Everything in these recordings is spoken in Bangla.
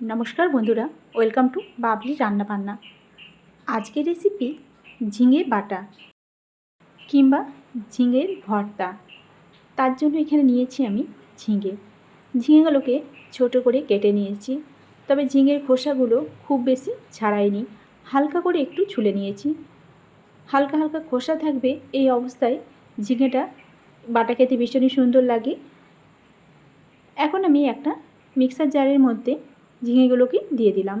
নমস্কার বন্ধুরা, ওয়েলকাম টু বাবলি রান্না বান্না আজকের রেসিপি ঝিঙে বাটা কিংবা ঝিঙের ভর্তা। তার জন্য এখানে নিয়েছি আমি ঝিঙে। ঝিঙেগুলোকে ছোট করে কেটে নিয়েছি, তবে ঝিঙের খোসাগুলো খুব বেশি ছাড়াইনি। হালকা করে একটু ছুলে নিয়েছি। হালকা হালকা খোসা থাকবে এই অবস্থায় ঝিঙেটা বাটা খেতে ভীষণই সুন্দর লাগে। এখন আমি একটা মিক্সার জারের মধ্যে ঝিঙেগুলোকে দিয়ে দিলাম।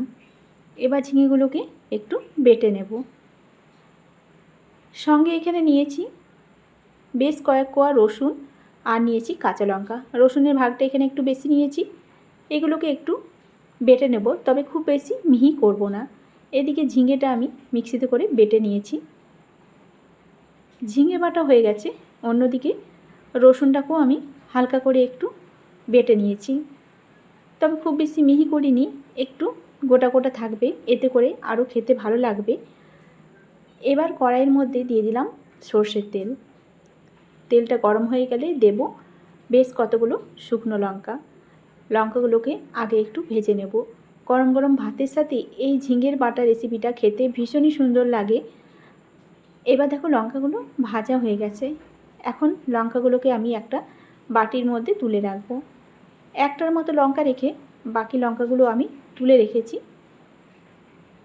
এবার ঝিঙেগুলোকে একটু বেটে নেব। সঙ্গে এখানে নিয়েছি বেশ কয়েক কোয়া রসুন আর নিয়েছি কাঁচা লঙ্কা। রসুনের ভাগটা এখানে একটু বেশি নিয়েছি। এগুলোকে একটু বেটে নেব, তবে খুব বেশি মিহি করব না। এদিকে ঝিঙেটা আমি মিক্সিতে করে বেটে নিয়েছি। ঝিঙে বাটা হয়ে গেছে। অন্যদিকে রসুনটাকেও আমি হালকা করে একটু বেটে নিয়েছি। তবে খুব বেশি মিহি করিনি, একটু গোটা গোটা থাকবে, এতে করে আরও খেতে ভালো লাগবে। এবার কড়াইয়ের মধ্যে দিয়ে দিলাম সর্ষের তেল। তেলটা গরম হয়ে গেলে দেব বেশ কতগুলো শুকনো লঙ্কা। লঙ্কাগুলোকে আগে একটু ভেজে নেব। গরম গরম ভাতের সাথে এই ঝিঙের বাটা রেসিপিটা খেতে ভীষণই সুন্দর লাগে। এবার দেখো লঙ্কাগুলো ভাজা হয়ে গেছে। এখন লঙ্কাগুলোকে আমি একটা বাটির মধ্যে তুলে রাখব। একটার মতো লঙ্কা রেখে বাকি লঙ্কাগুলো আমি তুলে রেখেছি।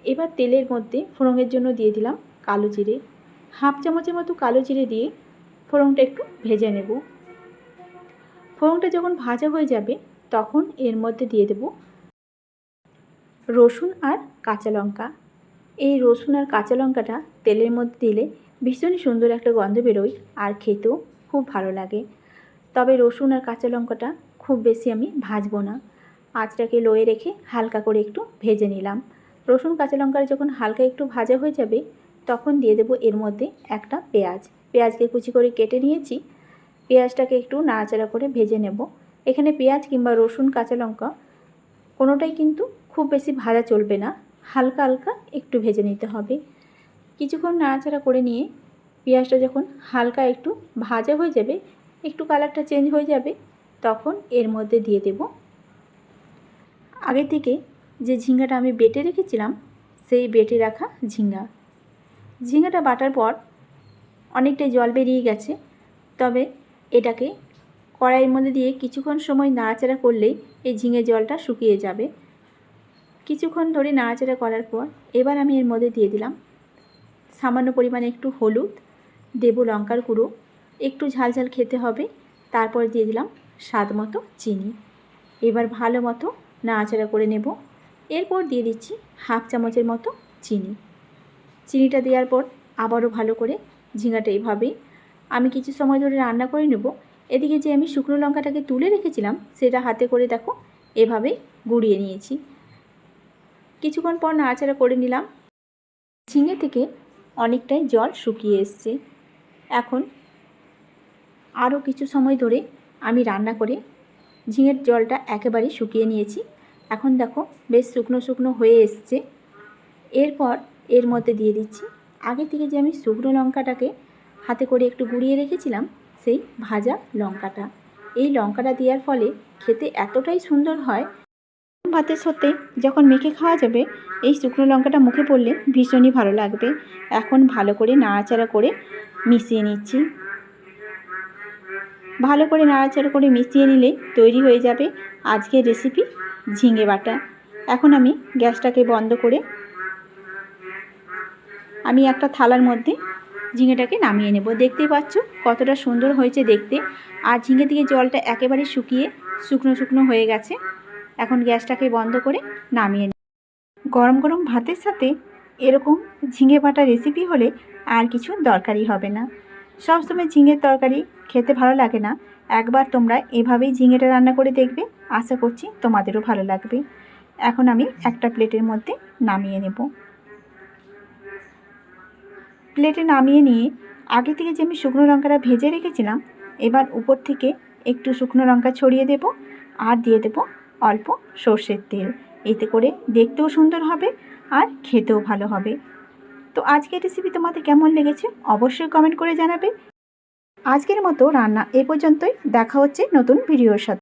এবার তেলের মধ্যে ফোড়নের জন্য দিয়ে দিলাম কালো জিরে। হাফ চামচের মতো কালো জিরে দিয়ে ফোড়নটা একটু ভেজে নেব। ফোড়নটা যখন ভাজা হয়ে যাবে, তখন এর মধ্যে দিয়ে দেব রসুন আর কাঁচা লঙ্কা। এই রসুন আর কাঁচা লঙ্কাটা তেলের মধ্যে দিলে ভীষণই সুন্দর একটা গন্ধ বেরোয় আর খেতেও খুব ভালো লাগে। তবে রসুন আর কাঁচা লঙ্কাটা খুব বেশি আমি ভাজবো না। আঁচটাকে লোয়ে রেখে হালকা করে একটু ভেজে নিলাম। রসুন, কাঁচা লঙ্কার যখন হালকা একটু ভাজা হয়ে যাবে, তখন দিয়ে দেবো এর মধ্যে একটা পেঁয়াজ। পেঁয়াজকে কুচি করে কেটে নিয়েছি। পেঁয়াজটাকে একটু নাড়াচাড়া করে ভেজে নেব। এখানে পেঁয়াজ কিংবা রসুন, কাঁচা লঙ্কা কোনোটাই কিন্তু খুব বেশি ভাজা চলবে না। হালকা হালকা একটু ভেজে নিতে হবে। কিছুক্ষণ নাড়াচাড়া করে নিয়ে পেঁয়াজটা যখন হালকা একটু ভাজা হয়ে যাবে, একটু কালারটা চেঞ্জ হয়ে যাবে তখন এর মধ্যে দিয়ে দেব। আগে থেকে যে ঝিঙ্গাটা আমি বেটে রেখেছিলাম, সেই বেটে রাখা ঝিঙ্গা। ঝিঙ্গাটা বাটার পর অনেকটাই জল বেরিয়ে গেছে, তবে এটাকে কড়াইয়ের মধ্যে দিয়ে কিছুক্ষণ সময় নাড়াচাড়া করলেই এই ঝিঙে জলটা শুকিয়ে যাবে। কিছুক্ষণ ধরে নাড়াচাড়া করার পর এবার আমি এর মধ্যে দিয়ে দিলাম সামান্য পরিমাণে একটু হলুদ, দেব লঙ্কার গুঁড়ো, একটু ঝাল ঝাল খেতে হবে, তারপর দিয়ে দিলাম স্বাদ মতো চিনি। এবার ভালো মতো নাড়াচাড়া করে নেব। এরপর দিয়ে দিচ্ছি হাফ চামচের মতো চিনি। চিনিটা দেওয়ার পর আবারও ভালো করে ঝিঙাটা এইভাবেই আমি কিছু সময় ধরে রান্না করে নেব। এদিকে যে আমি শুকনো লঙ্কাটাকে তুলে রেখেছিলাম, সেটা হাতে করে দেখো এভাবেই গুঁড়িয়ে নিয়েছি। কিছুক্ষণ পর নাড়াচাড়া করে নিলাম। ঝিঙে থেকে অনেকটাই জল শুকিয়ে এসছে। এখন আরও কিছু সময় ধরে আমি রান্না করে ঝিঙের জলটা একেবারেই শুকিয়ে নিয়েছি। এখন দেখো বেশ শুকনো শুকনো হয়ে এসছে। এরপর এর মধ্যে দিয়ে দিচ্ছি। আগে থেকে যে আমি শুকনো লঙ্কাটাকে হাতে করে একটু গুঁড়িয়ে রেখেছিলাম, সেই ভাজা লঙ্কাটা। এই লঙ্কাটা দেওয়ার ফলে খেতে এতটাই সুন্দর হয়। ভাতের সাথে যখন মেখে খাওয়া যাবে, এই শুকনো লঙ্কাটা মুখে পড়লে ভীষণই ভালো লাগবে। এখন ভালো করে নাড়াচাড়া করে মিশিয়ে নিচ্ছি। ভালো করে নাড়াচাড়া করে মিশিয়ে নিলে তৈরি হয়ে যাবে আজকের রেসিপি ঝিঙে বাটা। এখন আমি গ্যাসটাকে বন্ধ করে আমি একটা থালার মধ্যে ঝিঙেটাকে নামিয়ে নেব। দেখতেই পাচ্ছ কতটা সুন্দর হয়েছে দেখতে। আর ঝিঙে থেকে জলটা একেবারে শুকিয়ে শুকনো শুকনো হয়ে গেছে। এখন গ্যাসটাকে বন্ধ করে নামিয়ে নেব। গরম গরম ভাতের সাথে এরকম ঝিঙে বাটা রেসিপি হলে আর কিছু দরকারই হবে না। সবসময় ঝিঙের তরকারি খেতে ভালো লাগে না। একবার তোমরা এভাবেই ঝিঙেটা রান্না করে দেখবে, আশা করছি তোমাদেরও ভালো লাগবে। এখন আমি একটা প্লেটের মধ্যে নামিয়ে নেব। প্লেটে নামিয়ে নিয়ে আগে থেকে যে আমি শুকনো লঙ্কাটা ভেজে রেখেছিলাম, এবার উপর থেকে একটু শুকনো লঙ্কা ছড়িয়ে দেব আর দিয়ে দেব অল্প সর্ষের তেল। এতে করে দেখতেও সুন্দর হবে আর খেতেও ভালো হবে। তো আজকের রেসিপি তোমাদের কেমন লেগেছে অবশ্যই কমেন্ট করে জানাবে। আজকের মতো রান্না এ পর্যন্তই, দেখা হচ্ছে নতুন ভিডিওর সাথে।